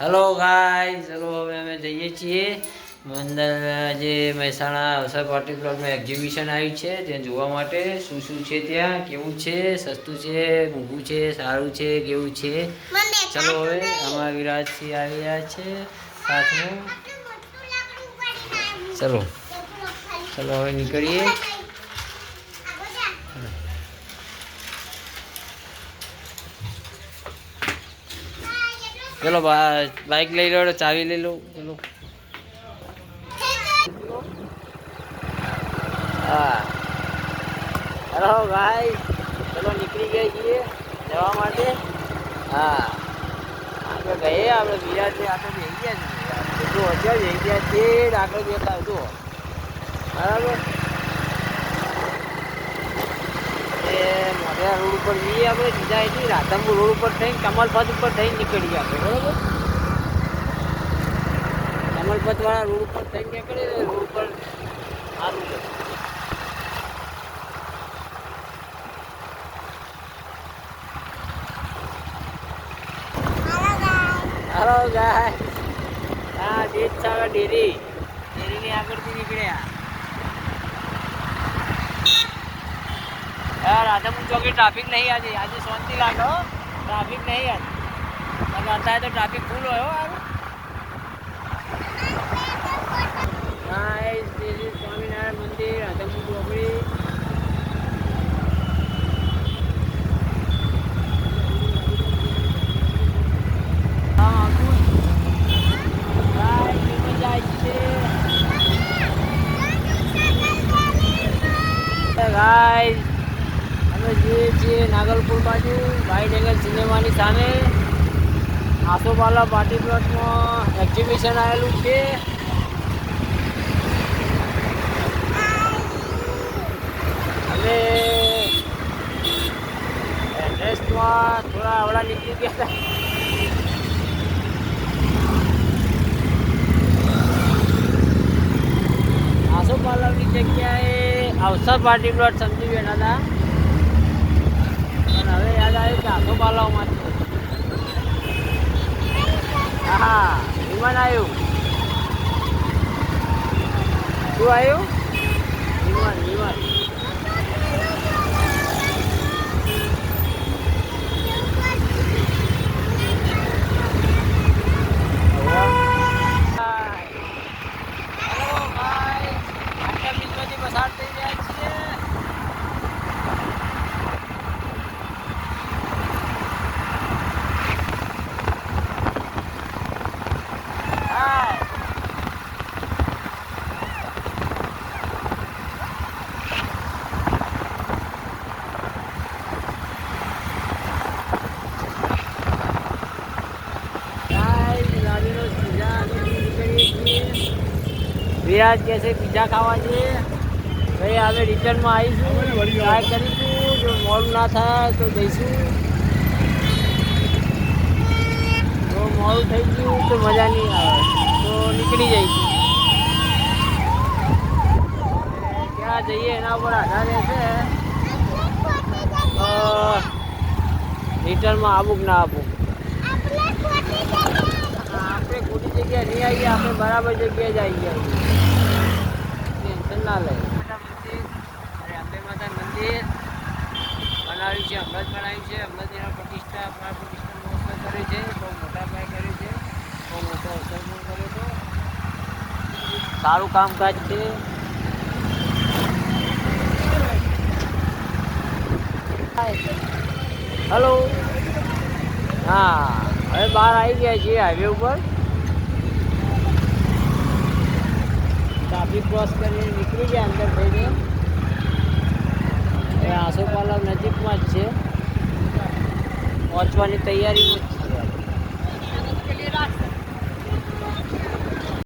Hello ગાય ચલો હવે અમે જઈએ છીએ. અંદર જે મહેસાણા અવસર પ્લોટમાં એક્ઝિબિશન આવી છે. ત્યાં જોવા માટે શું શું છે ત્યાં કેવું છે સસ્તું છે મોંઘું છે સારું છે કેવું છે? ચલો હવે અમારા વિરાજસિંહ આવી રહ્યા છે સાથમાં ચલો. ચલો હવે નીકળીએ. ચલો બા- બાઇક લઈ લો, ચાવી લઈ લો, ચલો. હેલો ભાઈ, ચલો નીકળી ગયા છીએ જવા માટે. હા. આપણે ગઈએ આપણે બીજા છે આગળ જઈ ગયા છીએ જો અત્યારે જઈ ગયા છીએ આગળ જતા જો બરાબર એ મોઢિયા રોડ ઉપર જઈએ આપણે સીધા અહીંથી રાધનપુર રોડ ઉપર થઈને કમલપથ ઉપર થઈને નીકળીએ આપણે, બરાબર? કમલપત વાળા રોડ ઉપર થઈને નીકળીએ રોડ ઉપર સારું છે. હાલો ગાય હા દેશ સાગર ડેરી. ડેરીની આગળથી નીકળ્યા. રાધાપુર ચોકી ટ્રાફિક નહીં આજે. આજે શાંતિ લાગો ટ્રાફિક નહીં આજે અત્યારે તો ટ્રાફિક ફૂલ હોય સ્વામિનારાયણ મંદિર રાધાપુર ચોકડી હા કુલ જોઈએ છીએ નાગલપુર બાજુ વાઇટ એંગલ સિનેમાની સામે આસોપાલા પાર્ટી પ્લોટમાં એક્ઝિબિશન આવેલું છે. અને એડ્રેસમાં થોડા આવડા નીકળી ગયા હતા. આસોપાલાની જગ્યાએ અવસર પાર્ટી પ્લોટ સમજી ગયા હતા પણ હવે યાદ આવ્યું કે આસોપાલામાં છે હા હા વિમાન આવ્યું શું આવ્યું વિમાન વિમાન હેલો ભાઈ આટલા મિનિટમાંથી પસાર થઈ રહ્યા છીએ હાય ગાઈસ, ગાડીનો સીધા અમે નીકળીએ છીએ. વિરાજ કહે છે પીઝા ખાવા છે. ભાઈ હવે રિટર્નમાં આવીશું. ટ્રાય કરીશું. જો મોડું ના થાય તો જઈશું. જો મોડું થઈ ગયું તો મજા નહીં આવે. તો નીકળી જઈશું. ક્યાં જઈએ એના ઉપર આધાર રહેશે. તો રિટર્નમાં આવું કે ના ખોટી જગ્યાએ નહીં આવીએ, આપણે બરાબર જગ્યાએ જ આવી ગયા ટેન્શન ના લે અંબે માતા મંદિર બનાવ્યું છે હમણાં જ બનાવ્યું છે. હમણાં એના પ્રતિષ્ઠા પ્રાણ પ્રતિષ્ઠા મહોત્સવ કરે છે, બહુ મોટા પાયે કરે છે, બહુ મોટો અવસર પણ કરે છે. સારું કામકાજ છે. હલો હા, હવે બહાર આવી ગયા છીએ હાઈવે ઉપર. ટ્રાફિક ક્રોસ કરીને નીકળી ગયા અંદર થઈને. એ આસોપાલવ નજીકમાં જ છે. પહોંચવાની તૈયારીમાં